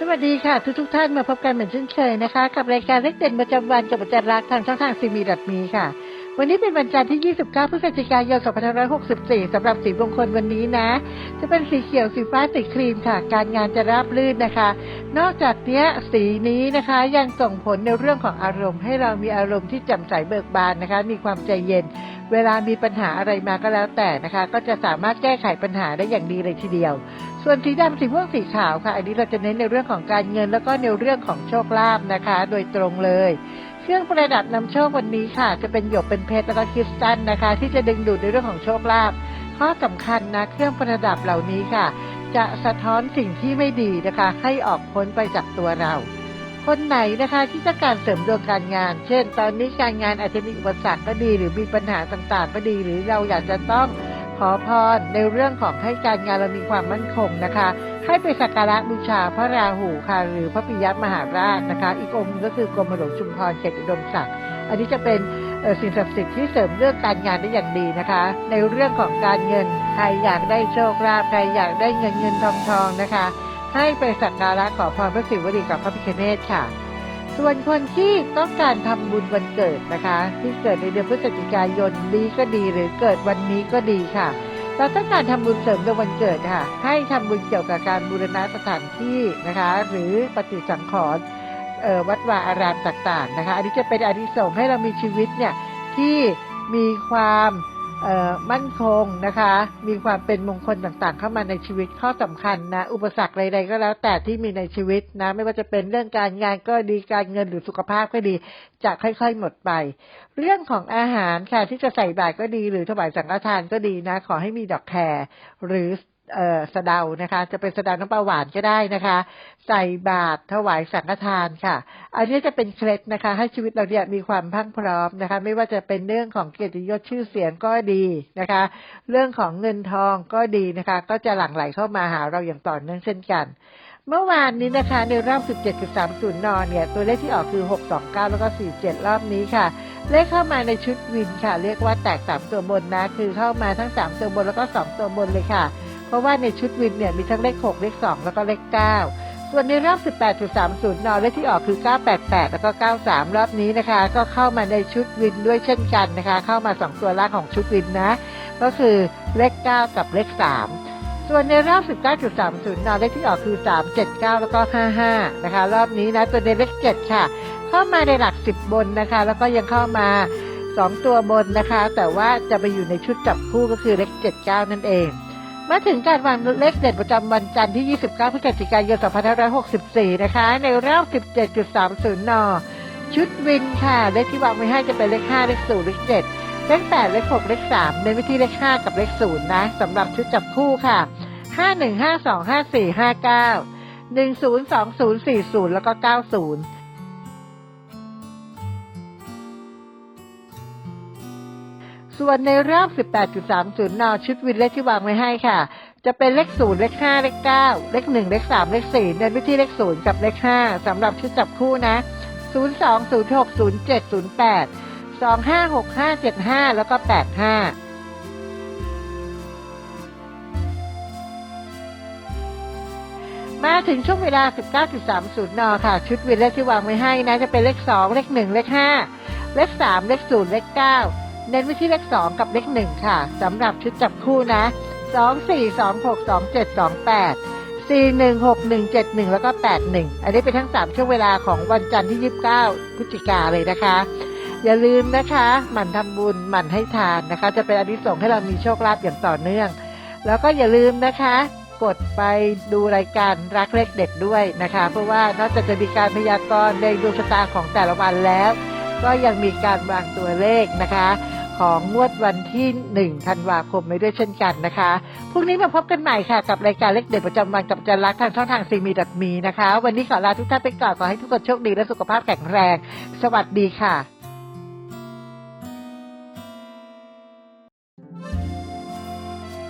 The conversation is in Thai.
สวัสดีค่ะทุกทุกท่านมาพบกันเหมือนเช่นเคยนะคะ กับรายการเล็กเด่นประจำวันกับอาจารย์รักทางช่องทางซีมีดัตมีค่ะ วันนี้เป็นวันจันทร์ที่ 29 พฤศจิกายน 2564 สำหรับสีมงคลวันนี้นะ จะเป็นสีเขียวสีฟ้าสีครีมค่ะ การงานจะราบรื่นนะคะ นอกจากนี้สีนี้นะคะยังส่งผลในเรื่องของอารมณ์ ให้เรามีอารมณ์ที่แจ่มใสเบิกบานนะคะ มีความใจเย็น เวลามีปัญหาอะไรมาก็แล้วแต่นะคะ ก็จะสามารถแก้ไขปัญหาได้อย่างดีเลยทีเดียว ส่วนสีดำสีม่วงสีขาวค่ะ อันนี้เราจะเน้นในเรื่องของการเงิน แล้วก็ในเรื่องของโชคลาภนะคะ โดยตรงเลย ครื่องประดับนำโชควันนี้ค่ะ จะเป็นหยกเป็นเพชรแล้วก็คริสตัลนะคะ ที่จะดึงดูดในเรื่องของโชคลาภข้อสำคัญนะเครื่องประดับเหล่านี้ค่ะ จะสะท้อนสิ่งที่ไม่ดีนะคะ ให้ออกพ้นไปจากตัวเรา คนไหนนะคะที่ต้องการเสริมดวงการงาน เช่น ตอนนี้การงานอาจจะมีอุปสรรคก็ดี หรือมีปัญหาต่างๆ ก็ดี หรือเราอยากจะต้องขอพรในเรื่องของให้การงานเรามีความมั่นคงนะคะ ให้ไปสักการะบูชาพระราหูค่ะหรือพระปิยมหาราชนะคะ อีกองค์ก็คือกรมหลวงชุมพรเขตอุดมศักดิ์อันนี้จะเป็นสิ่งศักดิ์สิทธิ์ที่เสริมเรื่องการงานได้อย่างดีนะคะ ในเรื่องของการเงินใครอยากได้โชคลาภใครอยากได้เงินเงินทองทองนะคะ ให้ไปสักการะขอพรพระศิวลีกับพระพิฆเนศค่ะ ส่วนคนที่ต้องการทำบุญวันเกิดนะคะ ที่เกิดในเดือนพฤศจิกายนนี้ก็ดีหรือเกิดวันนี้ก็ดีค่ะ เราต้องการทำบุญเสริมในวันเกิดค่ะ ให้ทำบุญเกี่ยวกับการบูรณะสถานที่นะคะ หรือปฏิสังขรณ์วัดวาอารามต่างๆนะคะ อันนี้จะเป็นอานิสงส์ให้เรามีชีวิตเนี่ยที่มีความ มั่นคงนะคะ มีความเป็นมงคลต่างๆ เข้ามาในชีวิตข้อสำคัญนะ อุปสรรคใดๆก็แล้วแต่ที่มีในชีวิตนะ ไม่ว่าจะเป็นเรื่องการงานก็ดีการเงินหรือสุขภาพก็ดี จะค่อยๆหมดไป เรื่องของอาหารค่ะที่จะใส่บาตรก็ดี หรือถวายสังฆทานก็ดีนะ ขอให้มีดอกแครหรือ เอ่อสะเดานะคะ จะเป็นสะเดาน้ำปลาหวานก็ได้นะคะ ใส่บาตรถวายสังฆทานค่ะ อันนี้จะเป็นเคล็ดนะคะ ให้ชีวิตเราเนี่ยมีความพังพร้อมนะคะ ไม่ว่าจะเป็นเรื่องของเกียรติยศชื่อเสียงก็ดีนะคะ เรื่องของเงินทองก็ดีนะคะ ก็จะหลั่งไหลเข้ามาหาเราอย่างต่อเนื่องเช่นกัน เมื่อวานนี้นะคะในรอบ 17.30นเนี่ย ตัวเลขที่ออกคือ 629 แล้วก็ 47 รอบนี้ค่ะเลขเข้ามาในชุดวินค่ะ เรียกว่าแตก3ตัวบนนะ คือเข้ามาทั้ง3ตัวบนแล้วก็2ตัวบนเลยค่ะ เพราะว่าในชุดวินเนี่ยมีทั้งเลข 6 เลข 2 แล้วก็เลข 9 ส่วนในรอบ 18.30 นอเลขที่ออกคือ 988 แล้วก็ 93 รอบนี้นะคะ ก็เข้ามาในชุดวินด้วยเช่นกันนะคะ เข้ามา 2 ตัวล่างของชุดวินนะ ก็คือเลข 9 กับเลข 3ส่วนในรอบ 19.30นเลขที่ออกคือ 379 แล้วก็ 55 นะคะ รอบนี้นะ ตัวในเลข 7 ค่ะ เข้ามาในหลัก 10 บนนะคะ แล้วก็ยังเข้ามา 2 ตัวบนนะคะ แต่ว่าจะไปอยู่ในชุดจับคู่ก็คือเลข 79 นั่นเอง มาถึงการวางเลขเด็ดประจำวันจันทร์ที่ 29 พฤศจิกายน 2564 นะคะ ในรอบ 17.30 น ชุดวินค่ะ เลขที่วางไว้ให้จะเป็นเลข 5 เลข 0 เลข 7 เลข 8 เลข 6 เลข3เน้นไปที่เลข 5 กับเลข 0 นะสำหรับชุดจับคู่ค่ะ 5 1 5 2 5 4 5 9 1 0 2 0 4 0 แล้วก็ 90 ส่วนในรอบ 18.30 นชุดวินเลขที่วางไว้ให้ค่ะ จะเป็นเลข 0 เลข 5 เลข 9 เลข 1 เลข 3 เลข 4 เน้นไปที่เลข 0 กับเลข 5 สำหรับชุดจับคู่นะ 02 06 07 08 25 65 75 แล้วก็ 85มาถึงช่วงเวลา 19.30 น ค่ะ ชุดวินเลขที่วางไว้ให้นะ จะเป็นเลข 2 เลข 1 เลข 5 เลข 3 เลข 0 เลข 9 เน้นไปที่เลข 2 กับเลข 1 ค่ะสำหรับชุดจับคู่นะ 2 4 2 6 2 7 2 8 4 1 6 1 7 1 แล้วก็ 8 1 อันนี้เป็นทั้ง 3 ช่วงเวลาของวันจันทร์ที่ 29 พฤศจิกาเลยนะคะ อย่าลืมนะคะหมั่นทำบุญหมั่นให้ทานนะคะ จะเป็นอานิสงส์ให้เรามีโชคลาภอย่างต่อเนื่อง แล้วก็อย่าลืมนะคะกดไปดูรายการรักเลขเด็ดด้วยนะคะ เพราะว่านอกจากจะมีการพยากรณ์ในดวงชะตาของแต่ละวันแล้ว ก็ยังมีการวางตัวเลขนะคะ ของงวดวันที่ 1 ธันวาคมไปด้วยเช่นกันนะคะ พรุ่งนี้มาพบกันใหม่ค่ะ กับรายการเล็กเด็ดประจำวันกับอาจันรักทางช่องทางซีมีดัตมีนะคะ วันนี้ขอลาทุกท่านไปก่อนขอให้ทุกคนโชคดีและสุขภาพแข็งแรง สวัสดีค่ะ